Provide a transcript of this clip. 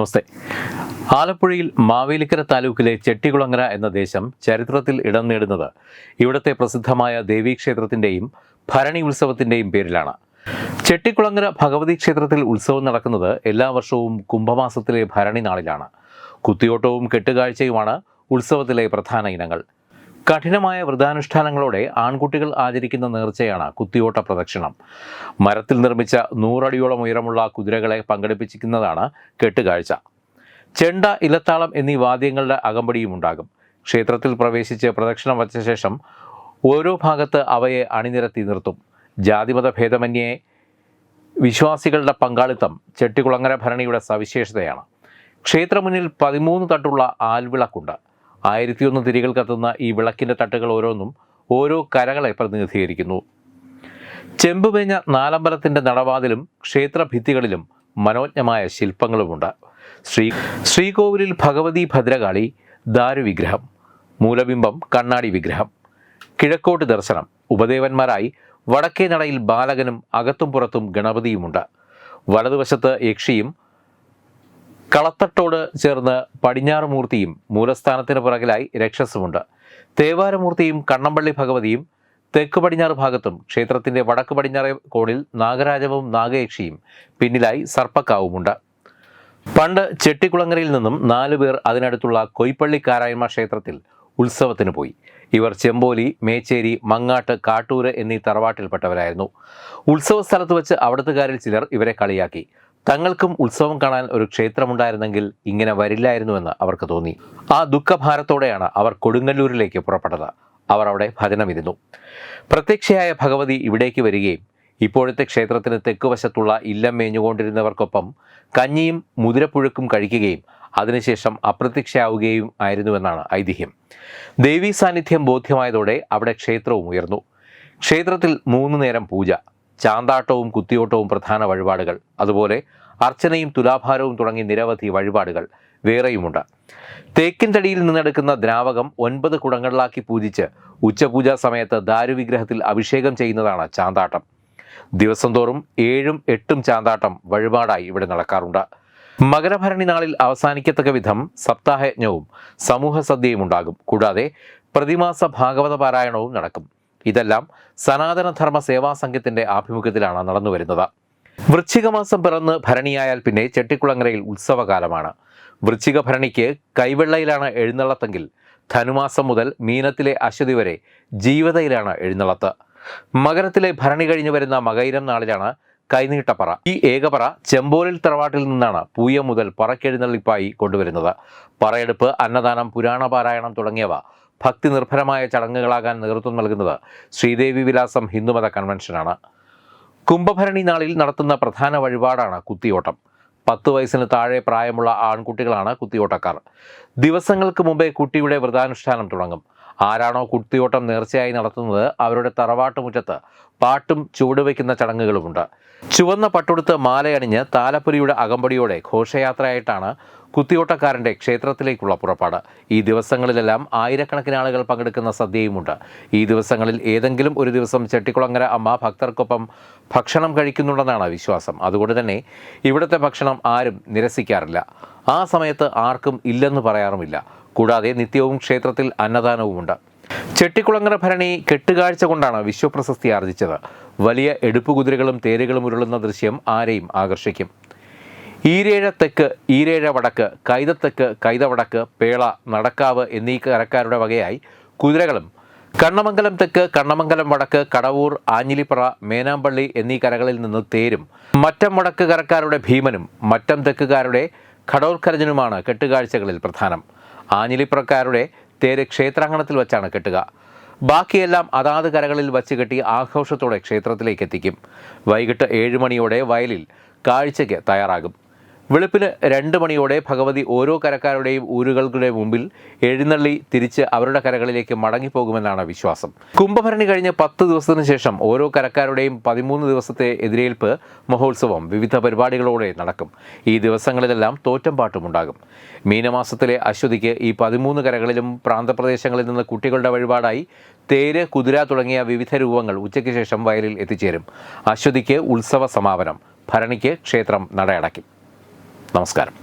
നമസ്തേ. ആലപ്പുഴയിൽ മാവേലിക്കര താലൂക്കിലെ ചെട്ടികുളങ്ങര എന്ന ദേശം ചരിത്രത്തിൽ ഇടം നേടുന്നത് ഇവിടുത്തെ പ്രസിദ്ധമായ ദേവീക്ഷേത്രത്തിന്റെയും ഭരണി ഉത്സവത്തിന്റെയും പേരിലാണ്. ചെട്ടിക്കുളങ്ങര ഭഗവതി ക്ഷേത്രത്തിൽ ഉത്സവം നടക്കുന്നത് എല്ലാ വർഷവും കുംഭമാസത്തിലെ ഭരണി നാളിലാണ്. കുത്തിയോട്ടവും കെട്ടുകാഴ്ചയുമാണ് ഉത്സവത്തിലെ പ്രധാന ഇനങ്ങൾ. കഠിനമായ വ്രതാനുഷ്ഠാനങ്ങളോടെ ആൺകുട്ടികൾ ആചരിക്കുന്ന നേർച്ചയാണ് കുത്തിയോട്ട പ്രദക്ഷിണം. മരത്തിൽ നിർമ്മിച്ച നൂറടിയോളം ഉയരമുള്ള കുതിരകളെ പങ്കെടുപ്പിച്ചിരിക്കുന്നതാണ് കെട്ടുകാഴ്ച. ചെണ്ട ഇലത്താളം എന്നീ വാദ്യങ്ങളുടെ അകമ്പടിയും ഉണ്ടാകും. ക്ഷേത്രത്തിൽ പ്രവേശിച്ച് പ്രദക്ഷിണം വച്ച ശേഷം ഓരോ ഭാഗത്ത് അവയെ അണിനിരത്തി നിർത്തും. ജാതിമത ഭേദമന്യേ വിശ്വാസികളുടെ പങ്കാളിത്തം ചെട്ടികുളങ്ങര ഭരണിയുടെ സവിശേഷതയാണ്. ക്ഷേത്രമുന്നിൽ പതിമൂന്ന് തട്ടുള്ള ആൽവിളക്കുണ്ട്. ആയിരത്തിയൊന്ന് തിരികൾ കത്തുന്ന ഈ വിളക്കിന്റെ തട്ടുകൾ ഓരോന്നും ഓരോ കരകളെ പ്രതിനിധീകരിക്കുന്നു. ചെമ്പുമേഞ്ഞ നാലമ്പലത്തിന്റെ നടവാതിലും ക്ഷേത്രഭിത്തികളിലും മനോജ്ഞമായ ശില്പങ്ങളുമുണ്ട്. ശ്രീ ശ്രീകോവിലിൽ ഭഗവതി ഭദ്രകാളി ദാരുവിഗ്രഹം മൂലബിംബം കണ്ണാടി വിഗ്രഹം കിഴക്കോട്ട് ദർശനം ഉപദേവന്മാരായി വടക്കേ നടയിൽ ബാലകനും അകത്തും പുറത്തും ഗണപതിയുമുണ്ട്. വലതുവശത്ത് യക്ഷിയും കളത്തട്ടോട് ചേർന്ന് പടിഞ്ഞാറുമൂർത്തിയും മൂലസ്ഥാനത്തിന് പുറകിലായി രക്ഷസുമുണ്ട് തേവാരമൂർത്തിയും കണ്ണമ്പള്ളി ഭഗവതിയും തെക്ക് പടിഞ്ഞാറ് ഭാഗത്തും ക്ഷേത്രത്തിന്റെ വടക്ക് പടിഞ്ഞാറ് കോണിൽ നാഗരാജവും നാഗയക്ഷിയും പിന്നിലായി സർപ്പക്കാവുമുണ്ട്. പണ്ട് ചെട്ടിക്കുളങ്ങരയിൽ നിന്നും നാലു പേർ അതിനടുത്തുള്ള കൊയ്പ്പള്ളി കാരായ്മ ക്ഷേത്രത്തിൽ ഉത്സവത്തിന് പോയി. ഇവർ ചെമ്പോലി മേച്ചേരി മങ്ങാട്ട് കാട്ടൂര് എന്നീ തറവാട്ടിൽപ്പെട്ടവരായിരുന്നു. ഉത്സവ സ്ഥലത്ത് വെച്ച് അവിടുത്തുകാരിൽ ചിലർ ഇവരെ കളിയാക്കി. തങ്ങൾക്കും ഉത്സവം കാണാൻ ഒരു ക്ഷേത്രമുണ്ടായിരുന്നെങ്കിൽ ഇങ്ങനെ വരില്ലായിരുന്നുവെന്ന് അവർക്ക് തോന്നി. ആ ദുഃഖഭാരത്തോടെയാണ് അവർ കൊടുങ്ങല്ലൂരിലേക്ക് പുറപ്പെട്ടത്. അവർ അവിടെ ഭജനമിരുന്നു പ്രത്യക്ഷയായ ഭഗവതി ഇവിടേക്ക് വരികയും ഇപ്പോഴത്തെ ക്ഷേത്രത്തിന് തെക്കുവശത്തുള്ള ഇല്ലം മേഞ്ഞുകൊണ്ടിരുന്നവർക്കൊപ്പം കഞ്ഞിയും മുതിരപ്പുഴുക്കും കഴിക്കുകയും അതിനുശേഷം അപ്രത്യക്ഷയാവുകയും ആയിരുന്നുവെന്നാണ് ഐതിഹ്യം. ദേവീ സാന്നിധ്യം ബോധ്യമായതോടെ അവിടെ ക്ഷേത്രവും ഉയർന്നു. ക്ഷേത്രത്തിൽ മൂന്ന് നേരം പൂജ. ചാന്താട്ടവും കുത്തിയോട്ടവും പ്രധാന വഴിപാടുകൾ. അതുപോലെ അർച്ചനയും തുലാഭാരവും തുടങ്ങി നിരവധി വഴിപാടുകൾ വേറെയുമുണ്ട്. തേക്കിൻ തടിയിൽ നിന്നെടുക്കുന്ന ദ്രാവകം ഒൻപത് കുടങ്ങളിലാക്കി പൂജിച്ച് ഉച്ചപൂജാ സമയത്ത് ദാരുവിഗ്രഹത്തിൽ അഭിഷേകം ചെയ്യുന്നതാണ് ചാന്താട്ടം. ദിവസം തോറും ഏഴും എട്ടും ചാന്താട്ടം വഴിപാടായി ഇവിടെ നടക്കാറുണ്ട്. മകരഭരണി നാളിൽ അവസാനിക്കത്തക്ക വിധം സപ്താഹയജ്ഞവും സമൂഹ സദ്യയും ഉണ്ടാകും. കൂടാതെ പ്രതിമാസ ഭാഗവത പാരായണവും നടക്കും. ഇതെല്ലാം സനാതനധർമ്മ സേവാ സംഘത്തിന്റെ ആഭിമുഖ്യത്തിലാണ് നടന്നുവരുന്നത്. വൃശ്ചികമാസം പിറന്ന് ഭരണിയായാൽ പിന്നെ ചെട്ടിക്കുളങ്ങരയിൽ ഉത്സവകാലമാണ്. വൃശ്ചിക ഭരണിക്ക് കൈവെള്ളയിലാണ് എഴുന്നള്ളത്തെങ്കിൽ ധനുമാസം മുതൽ മീനത്തിലെ അശ്വതി വരെ ജീവതയിലാണ് എഴുന്നള്ളത്ത്. മകരത്തിലെ ഭരണി കഴിഞ്ഞു വരുന്ന മകൈരം നാളിലാണ് കൈനീട്ടപ്പറ. ഈ ഏകപറ ചെമ്പോലിൽ തറവാട്ടിൽ നിന്നാണ് പൂയം മുതൽ പറക്കെഴുന്നള്ളിപ്പായി കൊണ്ടുവരുന്നത്. പറയെടുപ്പ് അന്നദാനം പുരാണ പാരായണം തുടങ്ങിയവ ഭക്തി നിർഭരമായ ചടങ്ങുകളാകാൻ നേതൃത്വം നൽകുന്നത് ശ്രീദേവി വിലാസം ഹിന്ദുമത കൺവെൻഷനാണ്. കുംഭഭരണി നാളിൽ നടത്തുന്ന പ്രധാന വഴിപാടാണ് കുത്തിയോട്ടം. പത്ത് വയസ്സിന് താഴെ പ്രായമുള്ള ആൺകുട്ടികളാണ് കുത്തിയോട്ടക്കാർ. ദിവസങ്ങൾക്ക് മുമ്പേ കുട്ടിയുടെ വ്രതാനുഷ്ഠാനം തുടങ്ങും. ആരാണോ കുത്തിയോട്ടം നേർച്ചയായി നടത്തുന്നത് അവരുടെ തറവാട്ട് മുറ്റത്ത് പാട്ടും ചുവടുവയ്ക്കുന്ന ചടങ്ങുകളുമുണ്ട്. ചുവന്ന പട്ടുടുത്ത് മാലയണിഞ്ഞ് താലപ്പൊലിയുടെ അകമ്പടിയോടെ ഘോഷയാത്രയായിട്ടാണ് കുത്തിയോട്ടക്കാരന്റെ ക്ഷേത്രത്തിലേക്കുള്ള പുറപ്പാട്. ഈ ദിവസങ്ങളിലെല്ലാം ആയിരക്കണക്കിന് ആളുകൾ പങ്കെടുക്കുന്ന സദ്യയുമുണ്ട്. ഈ ദിവസങ്ങളിൽ ഏതെങ്കിലും ഒരു ദിവസം ചെട്ടിക്കുളങ്ങര അമ്മ ഭക്തർക്കൊപ്പം ഭക്ഷണം കഴിക്കുന്നുണ്ടെന്നാണ് വിശ്വാസം. അതുകൊണ്ട് തന്നെ ഇവിടുത്തെ ഭക്ഷണം ആരും നിരസിക്കാറില്ല. ആ സമയത്ത് ആർക്കും ഇല്ലെന്ന് പറയാറുമില്ല. കൂടാതെ നിത്യവും ക്ഷേത്രത്തിൽ അന്നദാനവുമുണ്ട്. ചെട്ടിക്കുളങ്ങര ഭരണി കെട്ടുകാഴ്ച കൊണ്ടാണ് വിശ്വപ്രശസ്തി ആർജിച്ചത്. വലിയ എടുപ്പുകുതിരകളും തേരുകളും ഉരുളുന്ന ദൃശ്യം ആരെയും ആകർഷിക്കും. ഈരേഴ തെക്ക് ഈരേഴ വടക്ക് കൈതത്തെക്ക് കൈതവടക്ക് പേള നടക്കാവ് എന്നീ കരക്കാരുടെ വകയായി കുതിരകളും കണ്ണമംഗലം തെക്ക് കണ്ണമംഗലം വടക്ക് കടവൂർ ആഞ്ഞിലിപ്പറ മേനാമ്പള്ളി എന്നീ കരകളിൽ നിന്ന് തേരും. മറ്റം വടക്ക് കരക്കാരുടെ ഭീമനും മറ്റം തെക്കുകാരുടെ ഖടോർഖരജനുമാണ് കെട്ടുകാഴ്ചകളിൽ പ്രധാനം. ആഞ്ഞിലിപ്പുറക്കാരുടെ തേര് ക്ഷേത്രാങ്കണത്തിൽ വച്ചാണ് കെട്ടുക. ബാക്കിയെല്ലാം അതാത് കരകളിൽ വച്ച് കെട്ടി ആഘോഷത്തോടെ ക്ഷേത്രത്തിലേക്ക് എത്തിക്കും. വൈകിട്ട് ഏഴ് മണിയോടെ വയലിൽ കാഴ്ചയ്ക്ക് തയ്യാറാകും. വെളുപ്പിന് രണ്ട് മണിയോടെ ഭഗവതി ഓരോ കരക്കാരുടെയും ഊരുകളുടെ മുമ്പിൽ എഴുന്നള്ളി തിരിച്ച് അവരുടെ കരകളിലേക്ക് മടങ്ങിപ്പോകുമെന്നാണ് വിശ്വാസം. കുംഭഭരണി കഴിഞ്ഞ പത്ത് ദിവസത്തിനു ശേഷം ഓരോ കരക്കാരുടെയും പതിമൂന്ന് ദിവസത്തെ എതിരേൽപ്പ് മഹോത്സവം വിവിധ പരിപാടികളോടെ നടക്കും. ഈ ദിവസങ്ങളിലെല്ലാം തോറ്റം പാട്ടുമുണ്ടാകും മീനമാസത്തിലെ അശ്വതിക്ക് ഈ പതിമൂന്ന് കരകളിലും പ്രാന്തപ്രദേശങ്ങളിൽ നിന്ന് കുട്ടികളുടെ വഴിപാടായി തേര് കുതിര തുടങ്ങിയ വിവിധ രൂപങ്ങൾ ഉച്ചയ്ക്ക് ശേഷം വയലിൽ എത്തിച്ചേരും. അശ്വതിക്ക് ഉത്സവ സമാപനം. ഭരണിക്ക് ക്ഷേത്രം നടയടയ്ക്കും. നമസ്കാരം.